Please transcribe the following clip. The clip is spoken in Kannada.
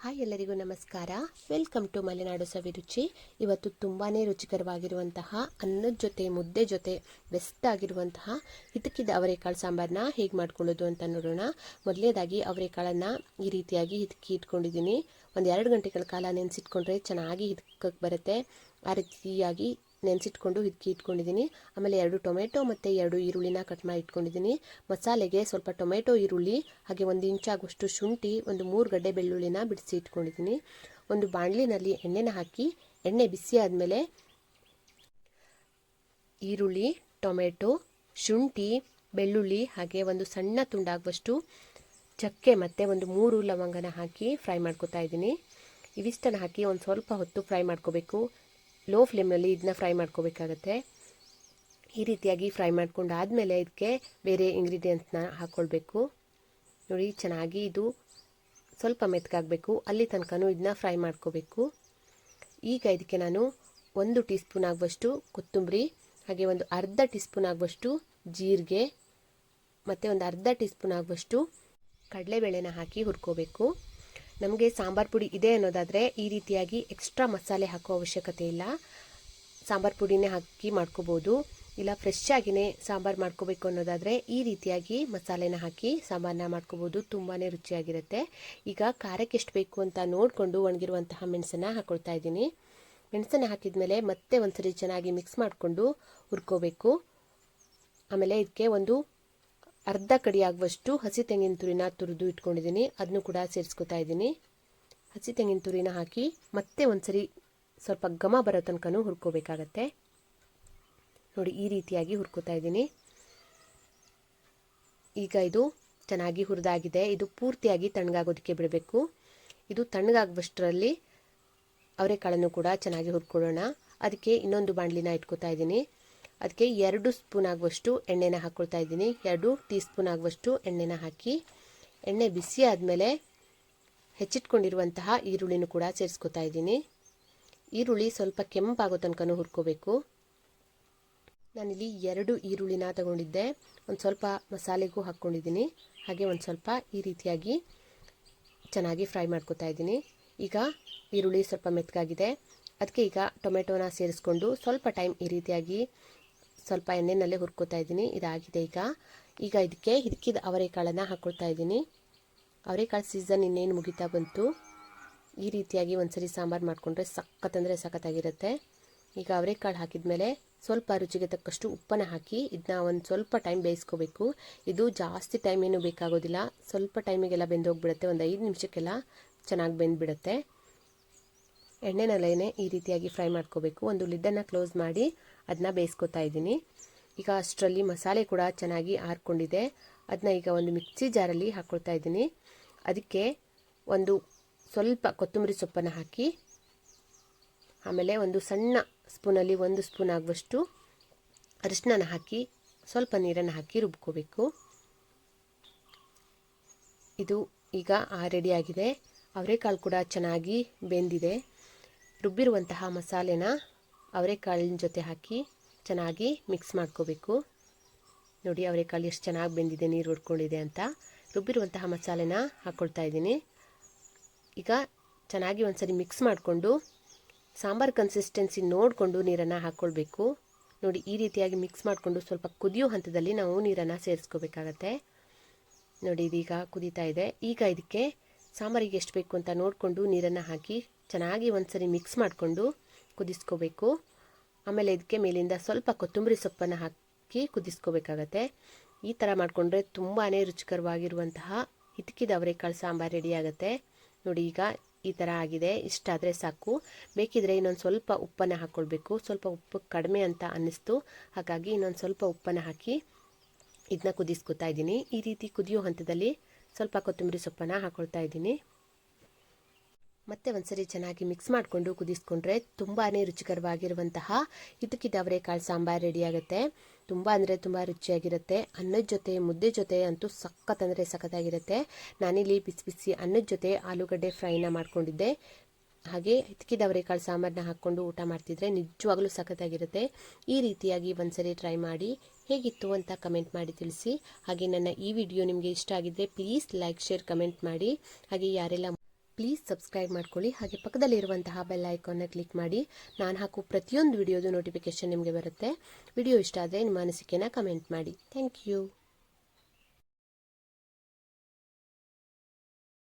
ಹಾಯ್ ಎಲ್ಲರಿಗೂ ನಮಸ್ಕಾರ. Welcome to Malenadu Saviruchi. ಇವತ್ತು ತುಂಬಾ ರುಚಿಕರವಾಗಿರುವಂತಹ ಅನ್ನದ ಜೊತೆ, ಮುದ್ದೆ ಜೊತೆ ಬೆಸ್ಟ್ ಆಗಿರುವಂತಹ ಹಿತಕಿದ ಅವರೆಕಾಳು ಸಾಂಬಾರನ್ನ ಹೇಗೆ ಮಾಡ್ಕೊಳ್ಳೋದು ಅಂತ ನೋಡೋಣ. ಮೊದಲನೇದಾಗಿ ಅವರೆಕಾಳನ್ನು ಈ ರೀತಿಯಾಗಿ ಹಿತಕಿ ಇಟ್ಕೊಂಡಿದ್ದೀನಿ. ಒಂದು ಎರಡು ಗಂಟೆಗಳ ಕಾಲ ನೆನೆಸಿಟ್ಕೊಂಡ್ರೆ ಚೆನ್ನಾಗಿ ಹಿದಕಕ್ಕೆ ಬರುತ್ತೆ. ಆ ರೀತಿಯಾಗಿ ನೆನೆಸಿಟ್ಕೊಂಡು ಇದಕ್ಕೆ ಇಟ್ಕೊಂಡಿದ್ದೀನಿ. ಆಮೇಲೆ ಎರಡು ಟೊಮೆಟೊ ಮತ್ತು ಎರಡು ಈರುಳ್ಳಿನ ಕಟ್ ಮಾಡಿ ಇಟ್ಕೊಂಡಿದ್ದೀನಿ. ಮಸಾಲೆಗೆ ಸ್ವಲ್ಪ ಟೊಮೆಟೊ, ಈರುಳ್ಳಿ, ಹಾಗೆ ಒಂದು ಇಂಚಾಗುವಷ್ಟು ಶುಂಠಿ, ಒಂದು ಮೂರು ಗಡ್ಡೆ ಬೆಳ್ಳುಳ್ಳಿನ ಬಿಡಿಸಿ ಇಟ್ಕೊಂಡಿದ್ದೀನಿ. ಒಂದು ಬಾಣಲಿನಲ್ಲಿ ಎಣ್ಣೆನ ಹಾಕಿ, ಎಣ್ಣೆ ಬಿಸಿ ಆದಮೇಲೆ ಈರುಳ್ಳಿ, ಟೊಮೆಟೊ, ಶುಂಠಿ, ಬೆಳ್ಳುಳ್ಳಿ, ಹಾಗೆ ಒಂದು ಸಣ್ಣ ತುಂಡಾಗುವಷ್ಟು ಚಕ್ಕೆ ಮತ್ತು ಒಂದು ಮೂರು ಲವಂಗನ ಹಾಕಿ ಫ್ರೈ ಮಾಡ್ಕೊತಾ ಇದ್ದೀನಿ. ಇವಿಷ್ಟನ್ನು ಹಾಕಿ ಒಂದು ಸ್ವಲ್ಪ ಹೊತ್ತು ಫ್ರೈ ಮಾಡ್ಕೋಬೇಕು. ಲೋ ಫ್ಲೇಮ್ನಲ್ಲಿ ಇದನ್ನ ಫ್ರೈ ಮಾಡ್ಕೋಬೇಕಾಗತ್ತೆ. ಈ ರೀತಿಯಾಗಿ ಫ್ರೈ ಮಾಡ್ಕೊಂಡಾದಮೇಲೆ ಇದಕ್ಕೆ ಬೇರೆ ಇಂಗ್ರೀಡಿಯೆಂಟ್ಸ್ನ ಹಾಕ್ಕೊಳ್ಬೇಕು ನೋಡಿ, ಚೆನ್ನಾಗಿ ಇದು ಸ್ವಲ್ಪ ಮೆತ್ತಗಾಗಬೇಕು ಅಲ್ಲಿ ತನಕನೂ ಇದನ್ನ ಫ್ರೈ ಮಾಡ್ಕೋಬೇಕು. ಈಗ ಇದಕ್ಕೆ ನಾನು ಒಂದು ಟೀ ಸ್ಪೂನ್ ಆಗುವಷ್ಟು ಕೊತ್ತಂಬರಿ, ಹಾಗೆ ಒಂದು ಅರ್ಧ ಟೀ ಸ್ಪೂನ್ ಆಗುವಷ್ಟು ಜೀರಿಗೆ, ಮತ್ತು ಒಂದು ಅರ್ಧ ಟೀ ಸ್ಪೂನ್ ಆಗುವಷ್ಟು ಕಡಲೆಬೇಳೆನ ಹಾಕಿ ಹುರ್ಕೋಬೇಕು. ನಮಗೆ ಸಾಂಬಾರು ಪುಡಿ ಇದೆ ಅನ್ನೋದಾದರೆ ಈ ರೀತಿಯಾಗಿ ಎಕ್ಸ್ಟ್ರಾ ಮಸಾಲೆ ಹಾಕೋ ಅವಶ್ಯಕತೆ ಇಲ್ಲ. ಸಾಂಬಾರು ಪುಡಿನೇ ಹಾಕಿ ಮಾಡ್ಕೋಬೋದು. ಇಲ್ಲ ಫ್ರೆಶ್ ಆಗಿನೇ ಸಾಂಬಾರು ಮಾಡ್ಕೋಬೇಕು ಅನ್ನೋದಾದರೆ ಈ ರೀತಿಯಾಗಿ ಮಸಾಲೆನ ಹಾಕಿ ಸಾಂಬಾರನ್ನ ಮಾಡ್ಕೋಬೋದು. ತುಂಬಾ ರುಚಿಯಾಗಿರುತ್ತೆ. ಈಗ ಖಾರಕ್ಕೆ ಎಷ್ಟು ಬೇಕು ಅಂತ ನೋಡಿಕೊಂಡು ಒಣಗಿರುವಂತಹ ಮೆಣಸನ್ನು ಹಾಕ್ಕೊಳ್ತಾ ಇದ್ದೀನಿ. ಮೆಣಸನ್ನು ಹಾಕಿದ ಮೇಲೆ ಮತ್ತೆ ಒಂದ್ಸರಿ ಚೆನ್ನಾಗಿ ಮಿಕ್ಸ್ ಮಾಡಿಕೊಂಡು ಹುರ್ಕೋಬೇಕು. ಆಮೇಲೆ ಇದಕ್ಕೆ ಒಂದು ಅರ್ಧ ಕಡಿ ಆಗುವಷ್ಟು ಹಸಿ ತೆಂಗಿನ ತುರಿನ ತುರಿದು ಇಟ್ಕೊಂಡಿದ್ದೀನಿ. ಅದನ್ನು ಕೂಡ ಸೇರಿಸ್ಕೊತಾ ಇದ್ದೀನಿ. ಹಸಿ ತೆಂಗಿನ ತುರಿನ ಹಾಕಿ ಮತ್ತೆ ಒಂದ್ಸರಿ ಸ್ವಲ್ಪ ಘಮ ಬರೋ ತನಕನೂ ಹುರ್ಕೋಬೇಕಾಗತ್ತೆ. ನೋಡಿ, ಈ ರೀತಿಯಾಗಿ ಹುರ್ಕೋತಾ ಇದ್ದೀನಿ. ಈಗ ಇದು ಚೆನ್ನಾಗಿ ಹುರಿದಾಗಿದೆ. ಇದು ಪೂರ್ತಿಯಾಗಿ ತಣ್ಣಗಾಗೋದಕ್ಕೆ ಬಿಡಬೇಕು. ಇದು ತಣ್ಣಗಾಗುವಷ್ಟರಲ್ಲಿ ಅವರೆಕಾಳನ್ನು ಕೂಡ ಚೆನ್ನಾಗಿ ಹುರ್ಕೊಳ್ಳೋಣ. ಅದಕ್ಕೆ ಇನ್ನೊಂದು ಬಾಣಲಿನ ಇಟ್ಕೋತಾ ಇದ್ದೀನಿ. ಅದಕ್ಕೆ ಎರಡು ಸ್ಪೂನ್ ಆಗುವಷ್ಟು ಎಣ್ಣೆನ ಹಾಕ್ಕೊಳ್ತಾ ಇದ್ದೀನಿ. ಎರಡು ಟೀ ಸ್ಪೂನ್ ಆಗುವಷ್ಟು ಎಣ್ಣೆನ ಹಾಕಿ ಎಣ್ಣೆ ಬಿಸಿ ಆದಮೇಲೆ ಹೆಚ್ಚಿಟ್ಕೊಂಡಿರುವಂತಹ ಈರುಳ್ಳಿನೂ ಕೂಡ ಸೇರಿಸ್ಕೊತಾ ಇದ್ದೀನಿ. ಈರುಳ್ಳಿ ಸ್ವಲ್ಪ ಕೆಂಪಾಗೋ ತನಕನೂ ಹುರ್ಕೋಬೇಕು. ನಾನಿಲ್ಲಿ ಎರಡು ಈರುಳ್ಳಿನ ತಗೊಂಡಿದ್ದೆ. ಒಂದು ಸ್ವಲ್ಪ ಮಸಾಲೆಗೂ ಹಾಕ್ಕೊಂಡಿದ್ದೀನಿ ಹಾಗೆ ಒಂದು ಸ್ವಲ್ಪ ಈ ರೀತಿಯಾಗಿ ಚೆನ್ನಾಗಿ ಫ್ರೈ ಮಾಡ್ಕೊತಾ ಇದ್ದೀನಿ. ಈಗ ಈರುಳ್ಳಿ ಸ್ವಲ್ಪ ಮೆತ್ತಗಾಗಿದೆ ಅದಕ್ಕೆ ಈಗ ಟೊಮೆಟೊನ ಸೇರಿಸ್ಕೊಂಡು ಸ್ವಲ್ಪ ಟೈಮ್ ಈ ರೀತಿಯಾಗಿ ಸ್ವಲ್ಪ ಎಣ್ಣೆನಲ್ಲೇ ಹುರ್ಕೋತಾ ಇದ್ದೀನಿ. ಇದಾಗಿದೆ ಈಗ. ಈಗ ಇದಕ್ಕೆ ಹಿದಕಿದ ಅವರೆಕಾಳನ್ನು ಹಾಕ್ಕೊಳ್ತಾ ಇದ್ದೀನಿ. ಅವರೆಕಾಳು ಸೀಸನ್ ಇನ್ನೇನು ಮುಗಿತಾ ಬಂತು, ಈ ರೀತಿಯಾಗಿ ಒಂದ್ಸರಿ ಸಾಂಬಾರು ಮಾಡಿಕೊಂಡ್ರೆ ಸಖತ್ತಂದರೆ ಸಖತ್ತಾಗಿರುತ್ತೆ. ಈಗ ಅವರೆಕಾಳು ಹಾಕಿದ ಮೇಲೆ ಸ್ವಲ್ಪ ರುಚಿಗೆ ತಕ್ಕಷ್ಟು ಉಪ್ಪನ್ನು ಹಾಕಿ ಇದನ್ನ ಒಂದು ಸ್ವಲ್ಪ ಟೈಮ್ ಬೇಯಿಸ್ಕೋಬೇಕು. ಇದು ಜಾಸ್ತಿ ಟೈಮ್ ಏನು ಬೇಕಾಗೋದಿಲ್ಲ. ಸ್ವಲ್ಪ ಟೈಮಿಗೆಲ್ಲ ಬೆಂದೋಗ್ಬಿಡುತ್ತೆ. ಒಂದು ಐದು ನಿಮಿಷಕ್ಕೆಲ್ಲ ಚೆನ್ನಾಗಿ ಬೆಂದ್ಬಿಡುತ್ತೆ. ಎಣ್ಣೆನಲ್ಲೇ ಈ ರೀತಿಯಾಗಿ ಫ್ರೈ ಮಾಡ್ಕೋಬೇಕು. ಒಂದು ಲಿಡ್ಡನ್ನು ಕ್ಲೋಸ್ ಮಾಡಿ ಅದನ್ನ ಬೇಯಿಸ್ಕೊತಾ ಇದ್ದೀನಿ. ಈಗ ಅಷ್ಟರಲ್ಲಿ ಮಸಾಲೆ ಕೂಡ ಚೆನ್ನಾಗಿ ಆರ್ಕೊಂಡಿದೆ. ಅದನ್ನ ಈಗ ಒಂದು ಮಿಕ್ಸಿ ಜಾರಲ್ಲಿ ಹಾಕ್ಕೊಳ್ತಾ ಇದ್ದೀನಿ. ಅದಕ್ಕೆ ಒಂದು ಸ್ವಲ್ಪ ಕೊತ್ತಂಬರಿ ಸೊಪ್ಪನ್ನು ಹಾಕಿ, ಆಮೇಲೆ ಒಂದು ಸಣ್ಣ ಸ್ಪೂನಲ್ಲಿ ಒಂದು ಸ್ಪೂನ್ ಆಗುವಷ್ಟು ಅರಿಶಿನ ಹಾಕಿ, ಸ್ವಲ್ಪ ನೀರನ್ನು ಹಾಕಿ ರುಬ್ಕೋಬೇಕು. ಇದು ಈಗ ರೆಡಿಯಾಗಿದೆ ಅವರೆಕಾಳು ಕೂಡ ಚೆನ್ನಾಗಿ ಬೆಂದಿದೆ. ರುಬ್ಬಿರುವಂತಹ ಮಸಾಲೆನ ಅವರೆಕಾಳಿನ ಜೊತೆ ಹಾಕಿ ಚೆನ್ನಾಗಿ ಮಿಕ್ಸ್ ಮಾಡ್ಕೋಬೇಕು. ನೋಡಿ ಅವರೆಕಾಳು ಎಷ್ಟು ಚೆನ್ನಾಗಿ ಬೆಂದಿದೆ, ನೀರು ಹೊಡ್ಕೊಂಡಿದೆ ಅಂತ. ರುಬ್ಬಿರುವಂತಹ ಮಸಾಲೆನ ಹಾಕ್ಕೊಳ್ತಾ ಇದ್ದೀನಿ. ಈಗ ಚೆನ್ನಾಗಿ ಒಂದ್ಸರಿ ಮಿಕ್ಸ್ ಮಾಡಿಕೊಂಡು ಸಾಂಬಾರು ಕನ್ಸಿಸ್ಟೆನ್ಸಿ ನೋಡಿಕೊಂಡು ನೀರನ್ನು ಹಾಕ್ಕೊಳ್ಬೇಕು ನೋಡಿ ಈ ರೀತಿಯಾಗಿ ಮಿಕ್ಸ್ ಮಾಡಿಕೊಂಡು ಸ್ವಲ್ಪ ಕುದಿಯೋ ಹಂತದಲ್ಲಿ ನಾವು ನೀರನ್ನು ಸೇರಿಸ್ಕೋಬೇಕಾಗತ್ತೆ. ನೋಡಿ ಇದೀಗ ಕುದೀತಾ ಇದೆ. ಈಗ ಇದಕ್ಕೆ ಸಾಂಬಾರಿಗೆ ಎಷ್ಟು ಬೇಕು ಅಂತ ನೋಡಿಕೊಂಡು ನೀರನ್ನು ಹಾಕಿ ಚೆನ್ನಾಗಿ ಒಂದ್ಸರಿ ಮಿಕ್ಸ್ ಮಾಡಿಕೊಂಡು ಕುದಿಸ್ಕೋಬೇಕು. ಆಮೇಲೆ ಇದಕ್ಕೆ ಮೇಲಿಂದ ಸ್ವಲ್ಪ ಕೊತ್ತಂಬರಿ ಸೊಪ್ಪನ್ನು ಹಾಕಿ ಕುದಿಸ್ಕೋಬೇಕಾಗತ್ತೆ. ಈ ಥರ ಮಾಡಿಕೊಂಡ್ರೆ ತುಂಬಾ ರುಚಿಕರವಾಗಿರುವಂತಹ ಹಿತಕಿದ ಅವರೆಕಾಳು ಸಾಂಬಾರು ರೆಡಿ ಆಗುತ್ತೆ. ನೋಡಿ ಈಗ ಈ ಥರ ಆಗಿದೆ. ಇಷ್ಟಾದರೆ ಸಾಕು. ಬೇಕಿದ್ರೆ ಇನ್ನೊಂದು ಸ್ವಲ್ಪ ಉಪ್ಪನ್ನು ಹಾಕ್ಕೊಳ್ಬೇಕು ಸ್ವಲ್ಪ ಉಪ್ಪು ಕಡಿಮೆ ಅಂತ ಅನ್ನಿಸ್ತು. ಹಾಗಾಗಿ ಇನ್ನೊಂದು ಸ್ವಲ್ಪ ಉಪ್ಪನ್ನು ಹಾಕಿ ಇದನ್ನ ಕುದಿಸ್ಕೊತಾ ಇದ್ದೀನಿ. ಈ ರೀತಿ ಕುದಿಯೋ ಹಂತದಲ್ಲಿ ಸ್ವಲ್ಪ ಕೊತ್ತಂಬರಿ ಸೊಪ್ಪನ್ನು ಹಾಕ್ಕೊಳ್ತಾ ಇದ್ದೀನಿ. ಮತ್ತೆ ಒಂದ್ಸರಿ ಚೆನ್ನಾಗಿ ಮಿಕ್ಸ್ ಮಾಡಿಕೊಂಡು ಕುದಿಸ್ಕೊಂಡ್ರೆ ತುಂಬಾ ರುಚಿಕರವಾಗಿರುವಂತಹ ಇದಕ್ಕಿದ್ದ ಅವರೆಕಾಳು ಸಾಂಬಾರು ರೆಡಿಯಾಗುತ್ತೆ ತುಂಬ ಅಂದರೆ ತುಂಬ ರುಚಿಯಾಗಿರುತ್ತೆ. ಅನ್ನದ ಜೊತೆ, ಮುದ್ದೆ ಜೊತೆ ಅಂತೂ ಸಖತ್ ಅಂದರೆ ಸಖತ್ತಾಗಿರುತ್ತೆ ನಾನಿಲ್ಲಿ ಬಿಸಿ ಬಿಸಿ ಅನ್ನದ ಜೊತೆ ಆಲೂಗಡ್ಡೆ ಫ್ರೈನ ಮಾಡ್ಕೊಂಡಿದ್ದೆ. ಹಾಗೆ ಹಿತ್ಕಿದ ಅವರೆಕಾಳು ಸಾಂಬಾರನ್ನ ಹಾಕ್ಕೊಂಡು ಊಟ ಮಾಡ್ತಿದ್ರೆ ನಿಜವಾಗ್ಲೂ ಸಖತ್ತಾಗಿರುತ್ತೆ ಈ ರೀತಿಯಾಗಿ ಒಂದ್ಸರಿ ಟ್ರೈ ಮಾಡಿ ಹೇಗಿತ್ತು ಅಂತ ಕಮೆಂಟ್ ಮಾಡಿ ತಿಳಿಸಿ. ಹಾಗೆ ನನ್ನ ಈ ವಿಡಿಯೋ ನಿಮಗೆ ಇಷ್ಟ ಆಗಿದ್ದರೆ ಪ್ಲೀಸ್ ಲೈಕ್ ಶೇರ್ ಕಮೆಂಟ್ ಮಾಡಿ. ಹಾಗೆ ಯಾರೆಲ್ಲ ಪ್ಲೀಸ್ ಸಬ್ಸ್ಕ್ರೈಬ್ ಮಾಡ್ಕೊಳ್ಳಿ. ಹಾಗೆ ಪಕ್ಕದಲ್ಲಿರುವಂತಹ ಬೆಲ್ ಐಕಾನ್ನ ಕ್ಲಿಕ್ ಮಾಡಿ. ನಾನು ಹಾಕೋ ಪ್ರತಿಯೊಂದು ವಿಡಿಯೋದು ನೋಟಿಫಿಕೇಷನ್ ನಿಮಗೆ ಬರುತ್ತೆ. ವಿಡಿಯೋ ಇಷ್ಟ ಆದರೆ ನಿಮ್ಮ ಅನಿಸಿಕೆನ ಕಮೆಂಟ್ ಮಾಡಿ. Thank you